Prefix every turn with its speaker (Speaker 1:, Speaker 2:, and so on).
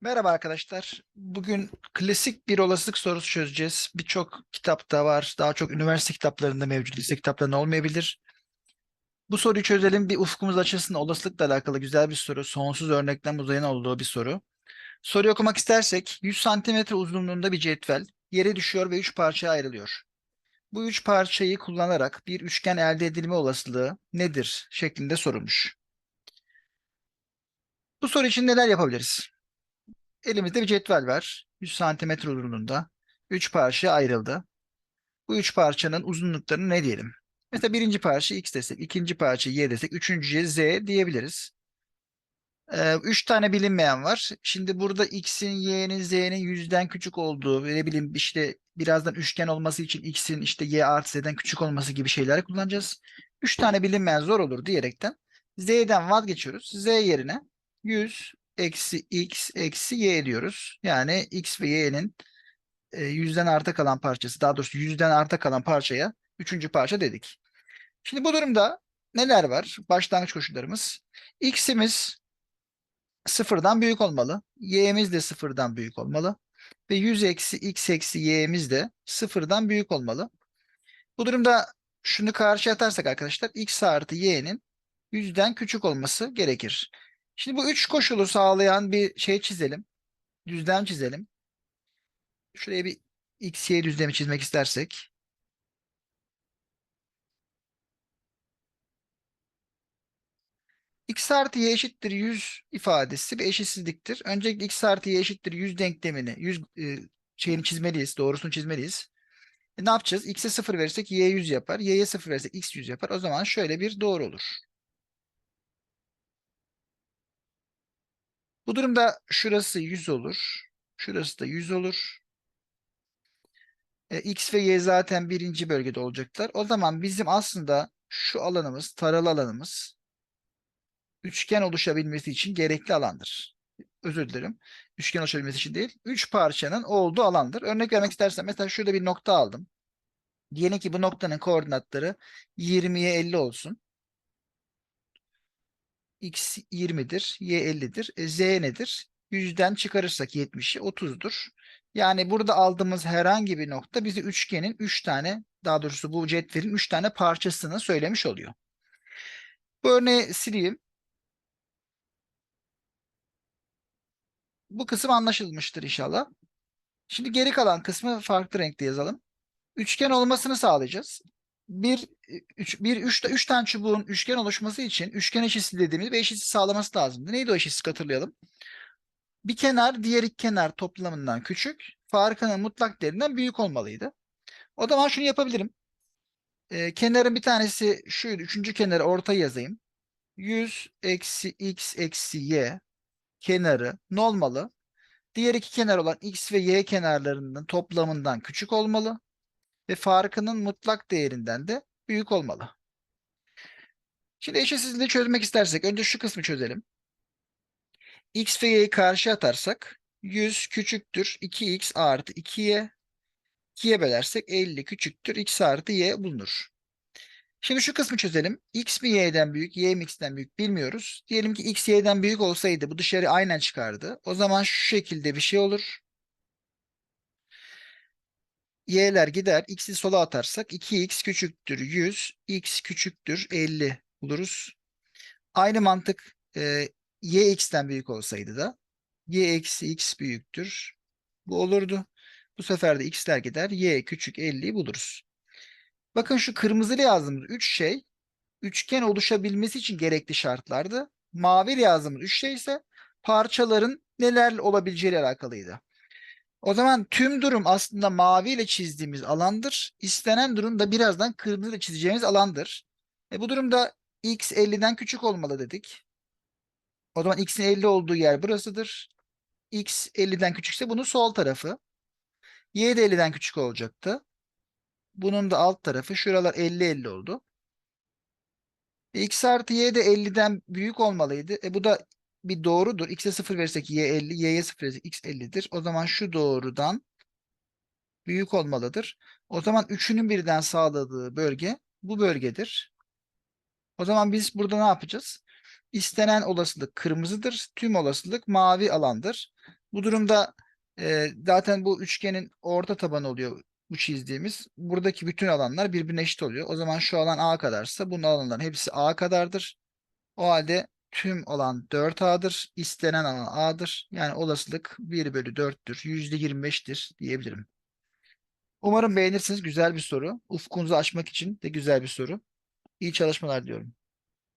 Speaker 1: Merhaba arkadaşlar. Bugün klasik bir olasılık sorusu çözeceğiz. Birçok kitapta var. Daha çok üniversite kitaplarında mevcut. Lise kitaplarında olmayabilir. Bu soruyu çözelim. Bir ufkumuz açılsın. Olasılıkla alakalı güzel bir soru. Sonsuz örneklem uzayan olduğu bir soru. Soruyu okumak istersek 100 santimetre uzunluğunda bir cetvel yere düşüyor ve 3 parçaya ayrılıyor. Bu 3 parçayı kullanarak bir üçgen elde edilme olasılığı nedir şeklinde sorulmuş. Bu soru için neler yapabiliriz? Elimizde bir cetvel var. 100 santimetre uzunluğunda. 3 parça ayrıldı. Bu 3 parçanın uzunluklarını ne diyelim? Mesela birinci parça x desek, ikinci parça y desek, üçüncüye z diyebiliriz. 3 tane bilinmeyen var. Şimdi burada x'in, y'nin, z'nin yüzden küçük olduğu ne bileyim işte birazdan üçgen olması için x'in işte y artı z'den küçük olması gibi şeyler kullanacağız. 3 tane bilinmeyen zor olur diyerekten z'den vazgeçiyoruz. z yerine 100 eksi x eksi y diyoruz. Yani x ve y'nin e, yüzden arta kalan parçası daha doğrusu yüzden arta kalan parçaya üçüncü parça dedik. Şimdi bu durumda neler var? Başlangıç koşullarımız. x'imiz sıfırdan büyük olmalı. y'miz de sıfırdan büyük olmalı. Ve 100 eksi x eksi y'miz de sıfırdan büyük olmalı. Bu durumda şunu karşı atarsak arkadaşlar x artı y'nin yüzden küçük olması gerekir. Şimdi bu üç koşulu sağlayan bir şey çizelim. Düzlem çizelim. Şuraya bir x, y düzlemi çizmek istersek. x artı y eşittir 100 ifadesi bir eşitsizliktir. Öncelikle x artı y eşittir 100 denklemini, 100 e, şeyini çizmeliyiz, doğrusunu çizmeliyiz. E, ne yapacağız? x'e 0 verirsek y 100 yapar, y'ye 0 verirsek x 100 yapar. O zaman şöyle bir doğru olur. Bu durumda şurası 100 olur. Şurası da 100 olur. E, X ve Y zaten birinci bölgede olacaklar. O zaman bizim aslında şu alanımız, taralı alanımız üçgen oluşabilmesi için gerekli alandır. Özür dilerim. Üçgen oluşabilmesi için değil. Üç parçanın olduğu alandır. Örnek vermek istersen mesela şurada bir nokta aldım. Diyelim ki bu noktanın koordinatları 20'ye 50 olsun. X 20'dir, Y 50'dir. E, Z nedir? 100'den çıkarırsak 70'i 30'dur. Yani burada aldığımız herhangi bir nokta bizi üçgenin 3 tane, daha doğrusu bu cetvelin 3 tane parçasını söylemiş oluyor. Bu örneği sileyim. Bu kısım anlaşılmıştır inşallah. Şimdi geri kalan kısmı farklı renkte yazalım. Üçgen olmasını sağlayacağız. Bir, üç, bir üç, üç tane çubuğun üçgen oluşması için üçgen eşitsizliği dediğimiz bir eşitsizlik sağlaması lazımdı. Neydi o eşitsizlik hatırlayalım. Bir kenar diğer iki kenar toplamından küçük, farkının mutlak değerinden büyük olmalıydı. O zaman şunu yapabilirim. Ee, kenarın bir tanesi şuydu. Üçüncü kenarı ortaya yazayım. 100 eksi x eksi y kenarı ne? Diğer iki kenar olan x ve y kenarlarının toplamından küçük olmalı ve farkının mutlak değerinden de büyük olmalı. Şimdi eşitsizliği çözmek istersek önce şu kısmı çözelim. x ve y'yi karşı atarsak 100 küçüktür 2x artı 2y 2'ye bölersek 50 küçüktür x artı y bulunur. Şimdi şu kısmı çözelim. x mi y'den büyük, y mi x'ten büyük bilmiyoruz. Diyelim ki x y'den büyük olsaydı bu dışarı aynen çıkardı. O zaman şu şekilde bir şey olur. Y'ler gider. x'i sola atarsak 2x küçüktür 100, x küçüktür 50 buluruz. Aynı mantık e, y x'ten büyük olsaydı da y eksi x büyüktür. Bu olurdu. Bu sefer de x'ler gider. y küçük 50'yi buluruz. Bakın şu kırmızılı yazdığımız 3 şey üçgen oluşabilmesi için gerekli şartlardı. Mavi yazdığımız 3 şey ise parçaların neler olabileceğiyle alakalıydı. O zaman tüm durum aslında mavi ile çizdiğimiz alandır. İstenen durum da birazdan kırmızı ile çizeceğimiz alandır. E bu durumda x 50'den küçük olmalı dedik. O zaman x'in 50 olduğu yer burasıdır. x 50'den küçükse bunun sol tarafı. y de 50'den küçük olacaktı. Bunun da alt tarafı. Şuralar 50-50 oldu. X artı y de 50'den büyük olmalıydı. E bu da bir doğrudur. X'e 0 verirsek y 50, y'ye 0 verirsek x 50'dir. O zaman şu doğrudan büyük olmalıdır. O zaman üçünün birden sağladığı bölge bu bölgedir. O zaman biz burada ne yapacağız? İstenen olasılık kırmızıdır. Tüm olasılık mavi alandır. Bu durumda e, zaten bu üçgenin orta tabanı oluyor bu çizdiğimiz. Buradaki bütün alanlar birbirine eşit oluyor. O zaman şu alan A kadarsa bunun alanların hepsi A kadardır. O halde tüm alan 4A'dır. İstenen alan A'dır. Yani olasılık 1 bölü 4'tür. %25'tir diyebilirim. Umarım beğenirsiniz. Güzel bir soru. Ufkunuzu açmak için de güzel bir soru. İyi çalışmalar diyorum.